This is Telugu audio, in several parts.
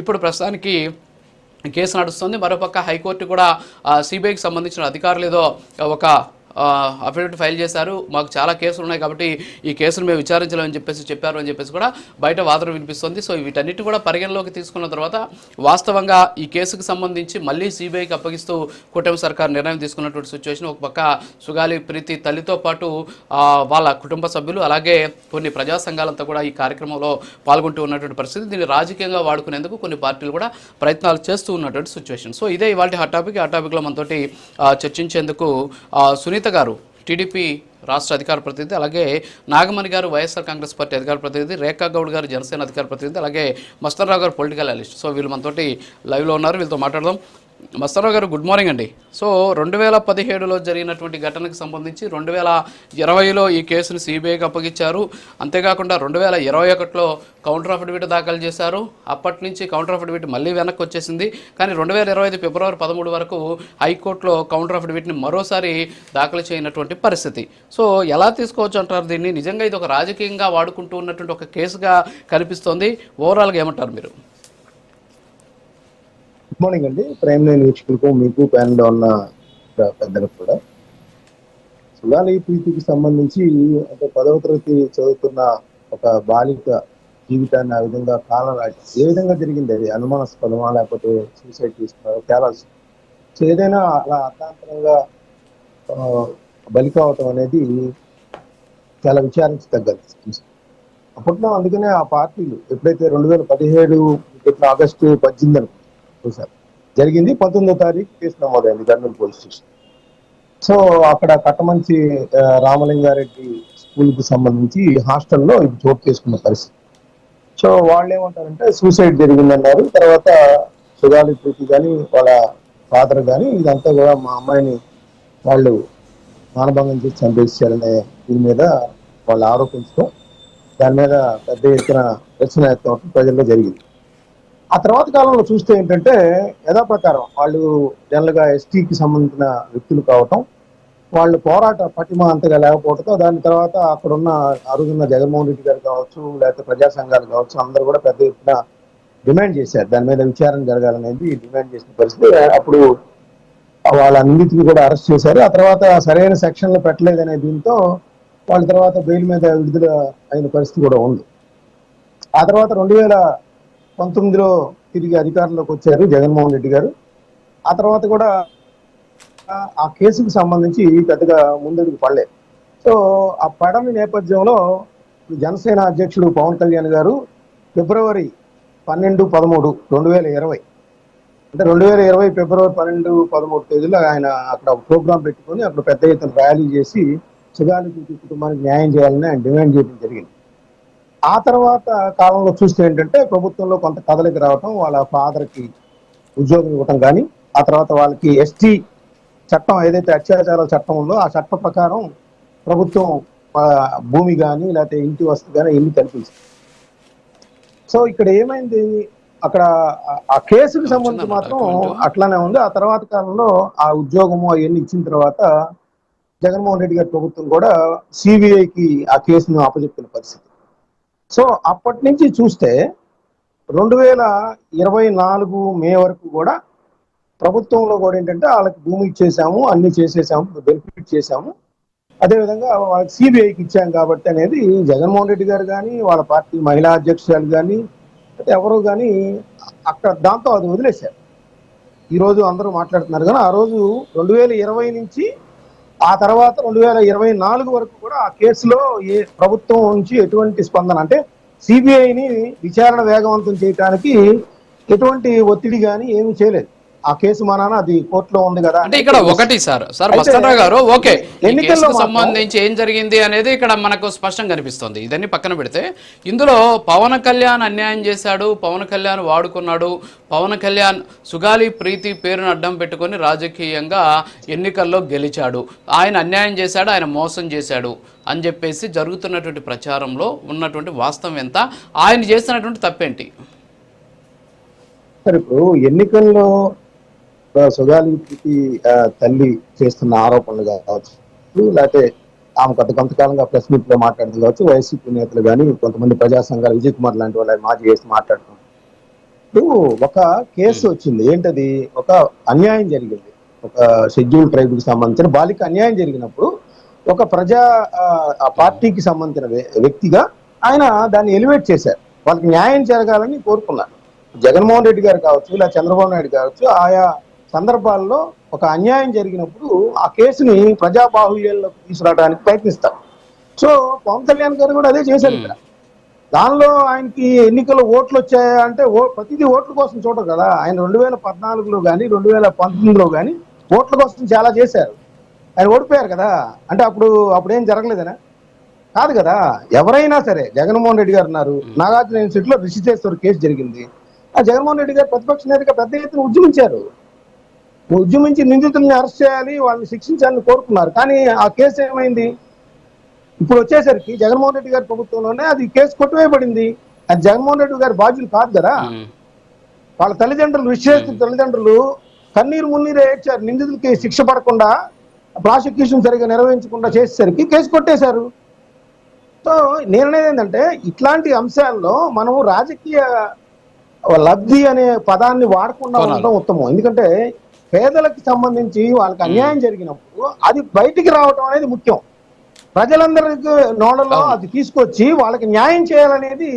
ఇప్పుడు ప్రస్తుతానికి కేసు నడుస్తుంది. మరోపక్క హైకోర్టు కూడా సిబిఐకి సంబంధించిన అధికారులు ఏదో ఒక అఫిడవిట్ ఫైల్ చేశారు. మాకు చాలా కేసులు ఉన్నాయి కాబట్టి ఈ కేసును మేము విచారించలేమని చెప్పేసి చెప్పారు అని చెప్పేసి కూడా బయట వాదన వినిపిస్తుంది. సో వీటన్నిటి కూడా పరిగణలోకి తీసుకున్న తర్వాత వాస్తవంగా ఈ కేసుకు సంబంధించి మళ్ళీ సిబిఐకి అప్పగిస్తూ కూటమి సర్కార్ నిర్ణయం తీసుకున్నటువంటి సిచ్యువేషన్ ఒక పక్క సుగాలి ప్రీతి తల్లితో పాటు వాళ్ళ కుటుంబ సభ్యులు అలాగే కొన్ని ప్రజా సంఘాలంతా కూడా ఈ కార్యక్రమంలో పాల్గొంటూ ఉన్నటువంటి పరిస్థితి. దీన్ని రాజకీయంగా వాడుకునేందుకు కొన్ని పార్టీలు కూడా ప్రయత్నాలు చేస్తూ ఉన్నటువంటి సిచ్యువేషన్ సో ఇదే ఇవాళ హాట్ టాపిక్ ఆ టాపిక్లో మనతోటి చర్చించేందుకు ఆ, సునీత గారు టీడీపీ రాష్ట్ర అధికార ప్రతినిధి అలాగే నాగమణి గారు వైఎస్ఆర్ కాంగ్రెస్ పార్టీ అధికార ప్రతినిధి రేఖా గౌడ్ గారు జనసేన అధికార ప్రతినిధి అలాగే మస్తర్రావు గారు పొలిటికల్ అనలిస్ట్. సో వీళ్ళు మనతోటి లైవ్లో ఉన్నారు. వీళ్ళతో మాట్లాడదాం. మస్తరావు గారు గుడ్ మార్నింగ్ అండి. సో రెండు వేల పదిహేడులో జరిగినటువంటి ఘటనకు సంబంధించి రెండు వేల ఇరవైలో ఈ కేసును సిబిఐకి అప్పగించారు. అంతేకాకుండా రెండు వేల ఇరవై ఒకటిలో కౌంటర్ అఫిడవిట్ దాఖలు చేశారు. అప్పటి నుంచి కౌంటర్ అఫిడవిట్ మళ్ళీ వెనక్కి వచ్చేసింది. కానీ రెండు వేల ఇరవై ఐదు ఫిబ్రవరి పదమూడు వరకు హైకోర్టులో కౌంటర్ అఫిడవిట్ని మరోసారి దాఖలు చేయనటువంటి పరిస్థితి. సో ఎలా తీసుకోవచ్చు అంటారు దీన్ని? నిజంగా ఇది ఒక రాజకీయంగా వాడుకుంటూ ఉన్నటువంటి ఒక కేసుగా కనిపిస్తోంది. ఓవరాల్గా ఏమంటారు మీరు? గుడ్ మార్నింగ్ అండి. ప్రైమ్ లైన్ వీక్షకులకు మీకు ప్యానల్ ఉన్న పెద్దలకు కూడా. సుగాలి ప్రీతికి సంబంధించి అంటే పదవ తరగతి చదువుతున్న ఒక బాలిక జీవితాన్ని ఆ విధంగా కాలం ఏ విధంగా జరిగింది అది? అనుమానాస్పదమా? లేకపోతే సూసైడ్ చేసుకున్నారో తేలాల్సి సో ఏదైనా అలా అర్థాంతరంగా బలి కావటం అనేది చాలా విచారించదగ్గది. అప్పట్లో అందుకనే ఆ పార్టీలు ఎప్పుడైతే రెండు వేల పదిహేడు ఆగస్టు పద్దెనిమిది అనుకుంటా చూసారు జరిగింది పంతొమ్మిదో తారీఖు కేసు నమోదైంది కర్నూలు పోలీస్ స్టేషన్. సో అక్కడ కట్టమంచి రామలింగారెడ్డి స్కూల్కి సంబంధించి హాస్టల్లో ఇది చోటు చేసుకున్న పరిస్థితి. సో వాళ్ళు ఏమంటారంటే సూసైడ్ జరిగిందన్నారు. తర్వాత సుధాలి ప్రీతి కానీ వాళ్ళ ఫాదర్ కానీ ఇదంతా కూడా మా అమ్మాయిని వాళ్ళు మానభంగం చేసి చంపేసారనే దీని మీద వాళ్ళు ఆరోపించడం దాని మీద పెద్ద ఎత్తున రచన ప్రజల్లో జరిగింది. ఆ తర్వాత కాలంలో చూస్తే ఏంటంటే యథాప్రకారం వాళ్ళు జనరల్గా ఎస్టీకి సంబంధించిన వ్యక్తులు కావటం వాళ్ళు పోరాట పటిమ అంతగా లేకపోవడంతో దాని తర్వాత అక్కడ ఉన్న అరుగున్న జగన్మోహన్ రెడ్డి గారు కావచ్చు లేకపోతే ప్రజా సంఘాలు కావచ్చు అందరూ కూడా పెద్ద ఎత్తున డిమాండ్ చేశారు. దాని మీద విచారణ జరగాలనేది డిమాండ్ చేసిన పరిస్థితి. అప్పుడు వాళ్ళన్నిటిని కూడా అరెస్ట్ చేశారు. ఆ తర్వాత సరైన సెక్షన్లు పెట్టలేదనే దీంతో వాళ్ళ తర్వాత బెయిల్ మీద విడుదల అయిన పరిస్థితి కూడా ఉంది. ఆ తర్వాత రెండు వేల పంతొమ్మిదిలో తిరిగి అధికారంలోకి వచ్చారు జగన్మోహన్ రెడ్డి గారు. ఆ తర్వాత కూడా ఆ- కేసుకు సంబంధించి పెద్దగా ముందడుగు పడలేదు సో ఆ పడని నేపథ్యంలో జనసేన అధ్యక్షుడు పవన్ కళ్యాణ్ గారు ఫిబ్రవరి పన్నెండు పదమూడు రెండు వేల ఇరవై. అంటే రెండు వేల ఇరవై ఫిబ్రవరి పన్నెండు పదమూడు తేదీలో ఆయన అక్కడ ఒక ప్రోగ్రాం పెట్టుకొని అక్కడ పెద్ద ఎత్తున ర్యాలీ చేసి సుగాలి కుటుంబానికి న్యాయం చేయాలని ఆయన డిమాండ్ చేయడం జరిగింది. ఆ తర్వాత కాలంలో చూస్తే ఏంటంటే ప్రభుత్వంలో కొంత కదలిక రావటం వాళ్ళ father కి ఉద్యోగం ఇవ్వటం కానీ ఆ తర్వాత వాళ్ళకి ఎస్టీ చట్టం ఏదైతే అత్యాచారాల చట్టం ఉందో ఆ చట్టం ప్రకారం ప్రభుత్వం భూమి కానీ లేకపోతే ఇంటి వస్తు కానీ ఇల్లు కల్పించింది. సో ఇక్కడ ఏమైంది? అక్కడ ఆ- ఆ కేసుకు సంబంధించి మాత్రం అట్లానే ఉంది. ఆ తర్వాత కాలంలో ఆ ఉద్యోగము అవన్నీ ఇచ్చిన తర్వాత జగన్మోహన్ రెడ్డి గారి ప్రభుత్వం కూడా సిబిఐకి ఆ కేసును అప్పచెప్పిన పరిస్థితి. సో అప్పటి నుంచి చూస్తే రెండు వేల ఇరవై నాలుగు మే వరకు కూడా ప్రభుత్వంలో కూడా ఏంటంటే వాళ్ళకి భూమి ఇచ్చేసాము అన్ని చేసేసాము బెనిఫిట్ చేసాము. అదేవిధంగా వాళ్ళకి సిబిఐకి ఇచ్చాం కాబట్టి అనేది జగన్మోహన్ రెడ్డి గారు కానీ వాళ్ళ పార్టీ మహిళా అధ్యక్షురాలు కానీ ఎవరు కానీ అక్కడ దాంతో అది వదిలేశారు. ఈరోజు అందరూ మాట్లాడుతున్నారు. కానీ ఆ రోజు రెండు వేల ఇరవై నుంచి ఆ తర్వాత రెండు వేల ఇరవై నాలుగు వరకు కూడా ఆ కేసులో ఏ ప్రభుత్వం నుంచి ఎటువంటి స్పందన అంటే సిబిఐని విచారణ వేగవంతం చేయడానికి ఎటువంటి ఒత్తిడి కానీ ఏమీ చేయలేదు. ఆ కేసు మనాన అది కోర్టులో ఉంది కదా అంటే ఇక్కడ ఒకటి సార్. సార్ మస్తానరావు గారు ఓకే. ఎన్నికల్లో మాత్రం- సంబంధించి ఏం జరిగింది అనేది ఇక్కడ మనకు స్పష్టంగా కనిపిస్తుంది. ఇదన్నీ పక్కన పెడితే ఇందులో పవన్ కళ్యాణ్ అన్యాయం చేశాడు పవన్ కళ్యాణ్ వాడుకున్నాడు పవన్ కళ్యాణ్ సుగాలి ప్రీతి పేరును అడ్డం పెట్టుకొని రాజకీయంగా ఎన్నికల్లో గెలిచాడు. ఆయన అన్యాయం చేశాడు ఆయన మోసం చేశాడు అని చెప్పేసి జరుగుతున్నటువంటి ప్రచారంలో ఉన్నటువంటి వాస్తవం ఎంత? ఆయన చేసినటువంటి తప్పేంటి? సరే ఇప్పుడు ఎన్నికల్లో ఆ, సుగాలి తల్లి చేస్తున్న ఆరోపణలు కావచ్చు లేకపోతే ఆమె గత కొంతకాలంగా ప్రెస్ మీట్లో మాట్లాడుతుంది కావచ్చు వైసీపీ నేతలు కానీ కొంతమంది ప్రజా సంఘాలు విజయ్ కుమార్ లాంటి వాళ్ళు మాజీ చేసి మాట్లాడుతున్నారు. ఇప్పుడు ఒక కేసు వచ్చింది. ఏంటది? ఒక అన్యాయం జరిగింది. ఒక షెడ్యూల్ ట్రైబ్కి సంబంధించిన బాలిక అన్యాయం జరిగినప్పుడు ఒక ప్రజా ఆ, పార్టీకి సంబంధించిన వ్యక్తిగా ఆయన దాన్ని ఎలివేట్ చేశారు. వాళ్ళకి న్యాయం జరగాలని కోరుకున్నారు. జగన్మోహన్ రెడ్డి గారు కావచ్చు లేదా చంద్రబాబు నాయుడు కావచ్చు ఆయా సందర్భాల్లో ఒక అన్యాయం జరిగినప్పుడు ఆ కేసుని ప్రజా బాహుళ్యంలోకి తీసుకురావడానికి ప్రయత్నిస్తారు. సో పవన్ కళ్యాణ్ గారు కూడా అదే చేశారు ఇక్కడ. దానిలో ఆయనకి ఎన్నికల్లో ఓట్లు వచ్చాయా అంటే ప్రతిదీ ఓట్ల కోసం చూడరు కదా. ఆయన రెండు వేల పద్నాలుగులో కానీ రెండు వేల పంతొమ్మిదిలో కానీ ఓట్ల కోసం చాలా చేశారు. ఆయన ఓడిపోయారు కదా. అంటే అప్పుడు అప్పుడు ఏం జరగలేదనా? కాదు కదా. ఎవరైనా సరే జగన్మోహన్ రెడ్డి గారు ఉన్నారు. నాగార్జున యూనివర్సిటీలో రిషితేశ్వర్ కేసు జరిగింది. ఆ జగన్మోహన్ రెడ్డి గారు ప్రతిపక్ష నేతగా పెద్ద ఎత్తున ఉద్యమించారు. ఉద్యమించి నిందితుల్ని అరెస్ట్ చేయాలి వాళ్ళని శిక్షించాలని కోరుకున్నారు. కానీ ఆ కేసు ఏమైంది? ఇప్పుడు వచ్చేసరికి జగన్మోహన్ రెడ్డి గారి ప్రభుత్వంలోనే అది కేసు కొట్టివేయబడింది. అది జగన్మోహన్ రెడ్డి గారి బాధ్యులు కాదు కదా? వాళ్ళ తల్లిదండ్రులు విశ్లేషిత తల్లిదండ్రులు కన్నీరు మున్నీరు ఏడ్చారు. నిందితులకి శిక్ష పడకుండా ప్రాసిక్యూషన్ సరిగా నిర్వహించకుండా చేసేసరికి కేసు కొట్టేశారు. సో నేననేది ఏంటంటే ఇట్లాంటి అంశాల్లో మనం రాజకీయ లబ్ధి అనే పదాన్ని వాడకుండా. ఉండడం ఉత్తమం. ఎందుకంటే పేదలకు సంబంధించి వాళ్ళకి అన్యాయం జరిగినప్పుడు అది బయటికి రావటం అనేది ముఖ్యం. ప్రజలందరికి నోడలో అవును. అది తీసుకొచ్చి వాళ్ళకి న్యాయం చేయాలనేది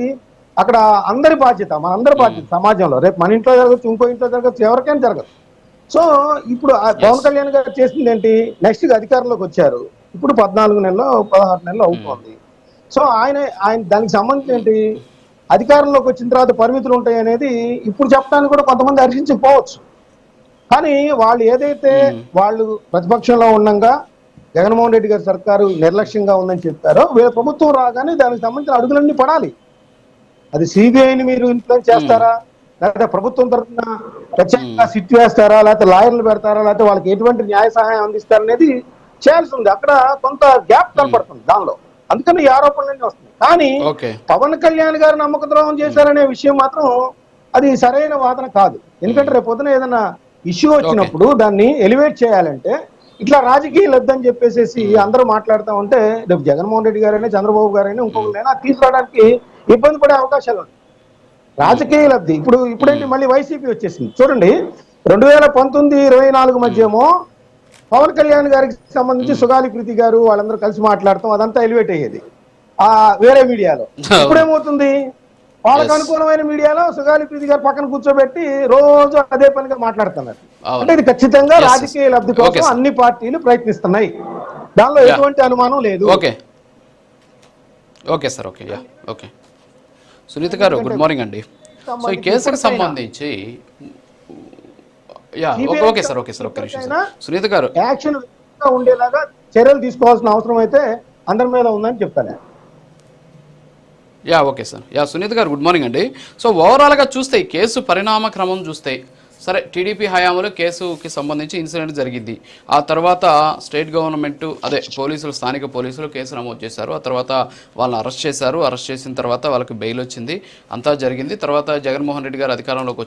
అక్కడ అందరి బాధ్యత మన అందరి బాధ్యత సమాజంలో. రేపు మన ఇంట్లో జరగచ్చు ఇంకో ఇంట్లో జరగచ్చు ఎవరికైనా జరగదు. సో ఇప్పుడు పవన్ కళ్యాణ్ గారు చేసింది ఏంటి? నెక్స్ట్ అధికారంలోకి వచ్చారు. ఇప్పుడు పద్నాలుగు నెలలు పదహారు నెలలు అవుతోంది. సో ఆయన ఆయన దానికి సంబంధించి ఏంటి? అధికారంలోకి వచ్చిన తర్వాత పరిమితులు ఉంటాయి అనేది ఇప్పుడు చెప్పడానికి కూడా కొంతమంది హర్షించకపోవచ్చు. కానీ వాళ్ళు ఏదైతే వాళ్ళు ప్రతిపక్షంలో ఉండగా జగన్మోహన్ రెడ్డి గారి సర్కారు నిర్లక్ష్యంగా ఉందని చెప్పారో వీళ్ళ ప్రభుత్వం రాగానే దానికి సంబంధించిన అడుగులన్నీ పడాలి. అది సిబిఐని మీరు ఇన్ఫ్లుయెన్స్ చేస్తారా? లేకపోతే ప్రభుత్వం తరఫున ప్రత్యేకంగా సిట్ వేస్తారా? లేకపోతే లాయర్లు పెడతారా? లేకపోతే వాళ్ళకి ఎటువంటి న్యాయ సహాయం అందిస్తారనేది చేయాల్సి ఉంది. అక్కడ కొంత గ్యాప్ కనపడుతుంది దానిలో. అందుకని ఈ ఆరోపణలన్నీ వస్తున్నాయి. కానీ పవన్ కళ్యాణ్ గారు నమ్మక ద్రోహం చేశారనే విషయం మాత్రం అది సరైన వాదన కాదు. ఎందుకంటే రేపు పొద్దున ఏదైనా ఇష్యూ వచ్చినప్పుడు దాన్ని ఎలివేట్ చేయాలంటే ఇట్లా రాజకీయ లబ్ధని చెప్పేసి అందరూ మాట్లాడుతూ ఉంటే రేపు జగన్మోహన్ రెడ్డి గారైనా చంద్రబాబు గారైనా ఇంకొకరైనా తీసుకురావడానికి ఇబ్బంది పడే అవకాశాలు ఉన్నాయి. రాజకీయ లబ్ధి. ఇప్పుడు ఇప్పుడేంటి? మళ్ళీ వైసీపీ వచ్చేసింది. చూడండి రెండు వేల పంతొమ్మిది ఇరవై నాలుగు మధ్య ఏమో పవన్ కళ్యాణ్ గారికి సంబంధించి సుగాలి ప్రీతి గారు వాళ్ళందరూ కలిసి మాట్లాడటం అదంతా ఎలివేట్ అయ్యేది. ఆ వేరే మీడియాలో. ఇప్పుడేమవుతుంది? వాళ్ళకి. అనుకూలమైన మీడియాలో సుగాలి ప్రీతి గారు పక్కన కూర్చోబెట్టి రోజు అదే పనిగా మాట్లాడుతున్నారు. అంటే ఇది ఖచ్చితంగా. రాజకీయ లబ్ధి కోసం. అన్ని పార్టీలు ప్రయత్నిస్తున్నాయి. దానిలో. ఎటువంటి అనుమానం లేదు. Okay okay sir okay ya okay Sunitha garu good morning అండి. సో ఈ కేసుకి సంబంధించి ya okay sir okay sir sir Sunitha garu. Action ఉండేలాగా చర్యలు తీసుకోవాల్సిన అవసరం అయితే అందరి మీద ఉందని చెప్తాను. Ya okay sir. Ya Sunith garu good morning అండి. సో ఓవరాల్గా చూస్తే కేసు పరిణామ క్రమం చూస్తే సరే టీడీపీ హయాంలో కేసుకి సంబంధించి ఇన్సిడెంట్ జరిగింది. ఆ తర్వాత స్టేట్ గవర్నమెంట్ అదే పోలీసులు స్థానిక పోలీసులు కేసు నమోదు చేశారు. ఆ తర్వాత వాళ్ళని అరెస్ట్ చేశారు. అరెస్ట్ చేసిన తర్వాత వాళ్ళకి బెయిల్ వచ్చింది. అంతా జరిగింది. తర్వాత జగన్మోహన్ రెడ్డి గారు అధికారంలోకి